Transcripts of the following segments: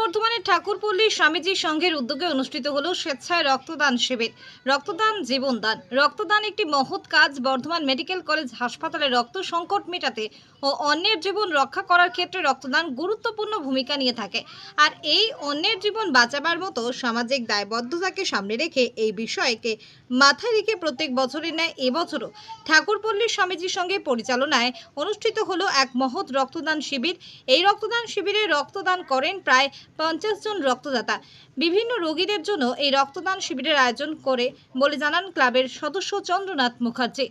বর্ধমানের ঠাকুরপল্লী স্বামীজি সংঘের উদ্যোগে অনুষ্ঠিত হল স্বেচ্ছায় রক্তদান শিবির। রক্তদান জীবনদান রক্তদান একটি মহৎ কাজ। বর্ধমান মেডিকেল কলেজ হাসপাতালে রক্ত সংকট মেটাতে ও অন্যের জীবন রক্ষা করার ক্ষেত্রে রক্তদান গুরুত্বপূর্ণ ভূমিকা নিয়ে থাকে। আর এই অন্যের জীবন বাঁচাবার মতো সামাজিক দায়বদ্ধতাকে সামনে রেখে এই বিষয়কে মাথায় রেখে প্রত্যেক বছরের ন্যায় এবছরও ঠাকুরপল্লী স্বামীজির সঙ্গে পরিচালনায় অনুষ্ঠিত হলো এক মহৎ রক্তদান শিবির। এই রক্তদান শিবিরে রক্তদান করেন প্রায় পঞ্চাশ জন রক্তদাতা। বিভিন্ন রোগীদের জন্য এই রক্তদান শিবিরের আয়োজন করে বলে জানান ক্লাবের সদস্য চন্দ্রনাথ মুখার্জি।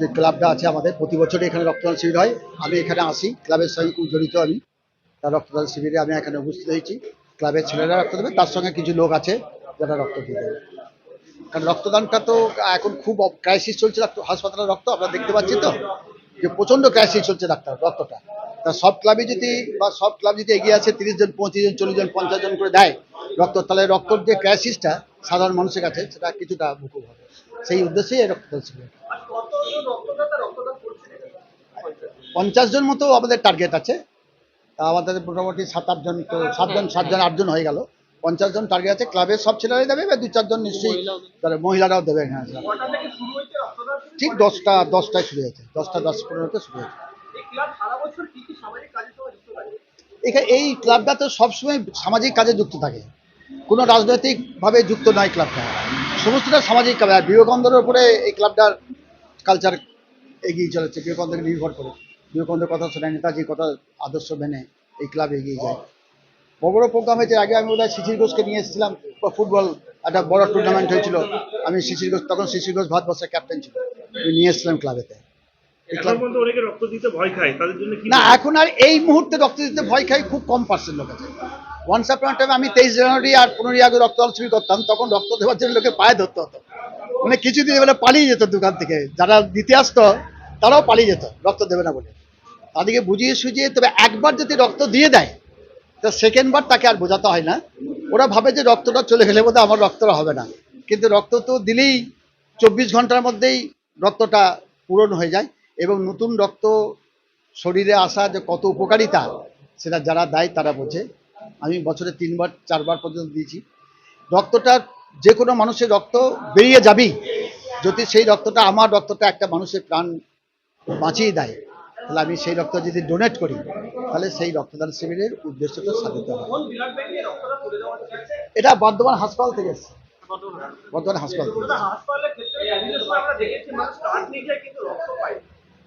যে ক্লাবটা আছে আমাদের, প্রতি বছরই এখানে রক্তদান শিবির হয়। আমি এখানে আসি, ক্লাবের সঙ্গে খুব জড়িত আমি। তার রক্তদান শিবিরে আমি এখানে উপস্থিত হয়েছি। ক্লাবের ছেলেরা রক্ত দেবে, তার সঙ্গে কিছু লোক আছে যারা রক্ত দিয়ে দেবে। কারণ রক্তদানটা তো এখন খুব ক্রাইসিস চলছে, রক্ত- হাসপাতালে রক্ত আপনারা দেখতে পাচ্ছেন তো, যে প্রচণ্ড ক্রাইসিস চলছে ডাক্তার, রক্তটা। তা সব ক্লাবে যদি বা সব ক্লাব যদি এগিয়ে আছে তিরিশ জন, পঁচিশ জন, চল্লিশ জন, পঞ্চাশ জন করে দেয় রক্ত, তাহলে রক্তর যে ক্রাইসিসটা সাধারণ মানুষের কাছে, সেটা কিছুটা মুকুব হবে। সেই উদ্দেশ্যেই এই রক্তদান শিবির। পঞ্চাশ জন মতো আমাদের টার্গেট আছে। তা আমাদের মোটামুটি সাত আটজন তো সাতজন সাতজন আটজন হয়ে গেল। পঞ্চাশ জন টার্গেট আছে। ক্লাবের সব ছেলেরাই দেবে বা দু চারজন নিশ্চয়ই তাহলে মহিলারাও দেবে হ্যাঁ ঠিক দশটা, দশটায় শুরু হয়েছে। দশটা, দশ, পনেরোতে শুরু হয়েছে এখানে এই ক্লাবটা তো সবসময় সামাজিক কাজে যুক্ত থাকে। কোনো রাজনৈতিকভাবে যুক্ত নয় ক্লাবটা। সমস্তটা সামাজিক কাজ। আর বিবেকানন্দের উপরে এই ক্লাবটার কালচার এগিয়ে চলেছে বিবেকানন্দকে নির্ভর করে। বিবেকানন্দের কথা শোনায় নেতাজির কথা আদর্শ মেনে এই ক্লাব এগিয়ে যায়। বড় বড় প্রোগ্রাম হয়েছে। আগে আমি বোধহয় শিশির ঘোষকে নিয়ে এসেছিলাম। ফুটবল একটা বড় টুর্নামেন্ট হয়েছিল। আমি শিশির ঘোষ তখন শিশির ঘোষ ভারতবর্ষের ক্যাপ্টেন ছিল আমি নিয়ে এসেছিলাম ক্লাবেতে এই এখন ক্লাব পর্যন্ত অনেকে রক্ত দিতে ভয় খায় তাদের জন্য না এখন আর এই মুহূর্তে রক্ত দিতে ভয় খাই খুব কম পার্সেন্ট লোক আছে ওয়ান্স আপন টাইম আমি তেইশ জানুয়ারি আর পনেরোই আগে রক্তদান শিবির করতাম তখন রক্ত দেওয়ার জন্য লোকে পায়ে ধরতে হতো। মানে কিছু দিয়ে বলে পালিয়ে যেত দোকান থেকে। যারা দিতে আসতো তারাও পালিয়ে যেত রক্ত দেবে না বলে। তাদেরকে বুঝিয়ে সুঝিয়ে তবে একবার যদি রক্ত দিয়ে দেয় তো সেকেন্ড বার তাকে আর বোঝাতে হয় না। ওরা ভাবে যে রক্তটা চলে গেলে বোধহয় আমার রক্তটা হবে না। কিন্তু রক্ত তো দিলেই চব্বিশ ঘণ্টার মধ্যেই রক্তটা পূরণ হয়ে যায়। এবং নতুন রক্ত শরীরে আসা যে কত উপকারিতা, সেটা যারা দেয় তারা বোঝে। আমি বছরে তিনবার, চারবার পর্যন্ত দিয়েছি। রক্তটা যে কোনো মানুষের রক্ত বেরিয়ে যাবেই। যদি সেই রক্তটা, আমার রক্তটা একটা মানুষের প্রাণ বাঁচিয়ে দেয়, তাহলে আমি সেই রক্ত যদি ডোনেট করি, তাহলে সেই রক্তদান শিবিরের উদ্দেশ্যটা সাধিত হয় এটা বর্ধমান হাসপাতাল থেকে এসছে। বর্ধমান হাসপাতাল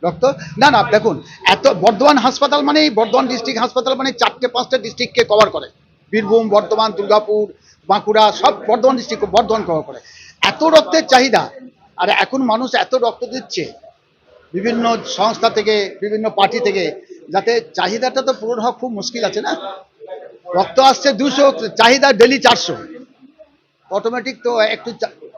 রক্ত না না, দেখুন, এত বর্ধমান হাসপাতাল মানেই, বর্ধমান ডিস্ট্রিক্ট হাসপাতাল মানে চারটে, পাঁচটা ডিস্ট্রিক্টকে কভার করে। বীরভূম, বর্ধমান, দুর্গাপুর, বাঁকুড়া, সব বর্ধমান ডিস্ট্রিক্ট বর্ধমান কভার করে। এত রক্তের চাহিদা, আর এখন মানুষ এত রক্ত দিচ্ছে, বিভিন্ন সংস্থা থেকে, বিভিন্ন পার্টি থেকে, যাতে চাহিদাটা তো পূরণ হওয়া খুব মুশকিল আছে না? রক্ত আসছে দুশো, চাহিদা ডেলি চারশো। অটোমেটিক তো একটু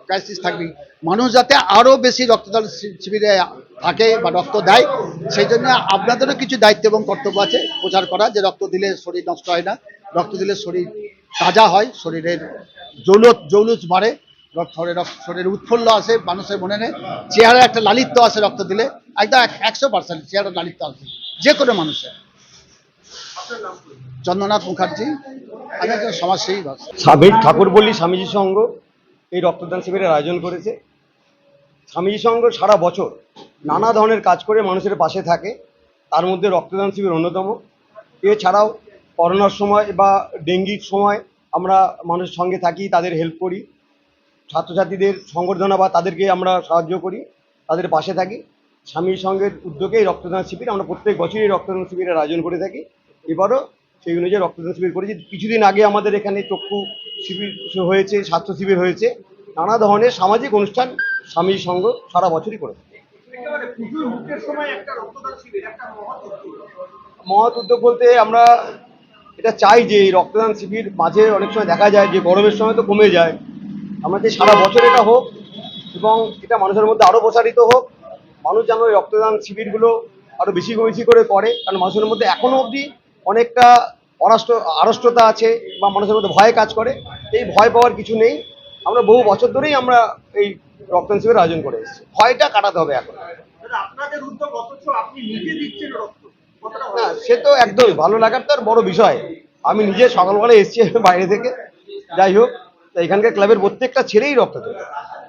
ক্রাইসিস থাকবেই মানুষ যাতে আরও বেশি রক্তদান শিবিরে থাকে বা রক্ত দেয়, সেই জন্য আপনাদেরও কিছু দায়িত্ব এবং কর্তব্য আছে প্রচার করা, যে রক্ত দিলে শরীর নষ্ট হয় না। রক্ত দিলে শরীর তাজা হয়, শরীরের জৌলত, জৌলুস বাড়ে শরীরে রক্ত- শরীরে উৎফুল্ল আসে, মানুষের মনে নেই। চেহারা একটা লালিত্য আসে রক্ত দিলে, একদম এক- একশো পার্সেন্ট চেহারা লালিত্য আসে, যে কোনো মানুষের। চন্দ্রনাথ মুখার্জি আমি একজন সমাজসেবী বাস। স্বামী ঠাকুরপল্লী স্বামীজি সংঘ এই রক্তদান শিবিরের আয়োজন করেছে। স্বামীজি সংঘ সারা বছর নানা ধরনের কাজ করে মানুষের পাশে থাকে। তার মধ্যে রক্তদান শিবির অন্যতম। এছাড়াও করোনার সময় বা ডেঙ্গির সময় আমরা মানুষের সঙ্গে থাকি, তাদের হেল্প করি। ছাত্রছাত্রীদের সংবর্ধনা বা তাদেরকে আমরা সাহায্য করি, তাদের পাশে থাকি। স্বামী সংঘের উদ্যোগে এই রক্তদান শিবির আমরা প্রত্যেক বছরই রক্তদান শিবিরের আয়োজন করে থাকি। এবারও সেই অনুযায়ী রক্তদান শিবির করেছি। কিছুদিন আগে আমাদের এখানে চক্ষু শিবির হয়েছে স্বাস্থ্য শিবির হয়েছে। নানা ধরনের সামাজিক অনুষ্ঠান স্বামী সঙ্গ সারা বছরই করে থাকে। মহৎ উদ্যোগ। বলতে আমরা এটা চাই যে এই রক্তদান শিবির মাঝে অনেক সময় দেখা যায় যে গরমের সময় তো কমে যায়। আমরা যে সারা বছর এটা হোক এবং এটা মানুষের মধ্যে আরও প্রসারিত হোক। মানুষ যেন এই রক্তদান শিবিরগুলো আরও বেশি বেশি করে করে। কারণ মানুষের মধ্যে এখনও অবধি অনেকটা অরাষ্ট্র আড়ষ্টতা আছে বা মানুষের মধ্যে ভয় কাজ করে এই ভয় পাওয়ার কিছু নেই। আমরা বহু বছর ধরেই আমরা এই রক্তদান শিবিরের আয়োজন করে এসেছি। ভয়টা কাটাতে হবে এখন। আপনাদের উদ্যোগ অথচ আপনি নিজে দিচ্ছেন রক্ত? না সে তো একদমই ভালো লাগার তো আর বড় বিষয়। আমি নিজে সকালবেলা এসেছি বাইরে থেকে। যাই হোক তা এখানকার ক্লাবের প্রত্যেকটা ছেলেই রক্ত দেবে।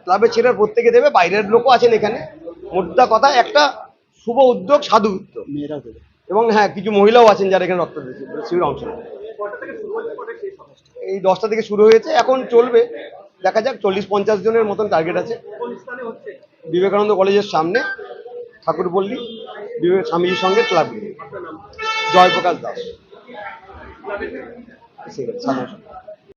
ক্লাবের ছেলের প্রত্যেকে দেবে বাইরের লোকও আছেন এখানে। মোদ্দা কথা একটা শুভ উদ্যোগ সাধু উদ্যোগ। এবং হ্যাঁ কিছু মহিলাও আছেন যারা এখানে রক্ত দিচ্ছে শিবির অংশ। এই দশটা থেকে শুরু হয়েছে, এখন চলবে দেখা যাক, চল্লিশ পঞ্চাশ জনের মতন টার্গেট আছে বিবেকানন্দ কলেজের সামনে ঠাকুরপল্লী বিবেক স্বামীজির সঙ্গে ক্লাব জয়প্রকাশ দাস ঠিক আছে।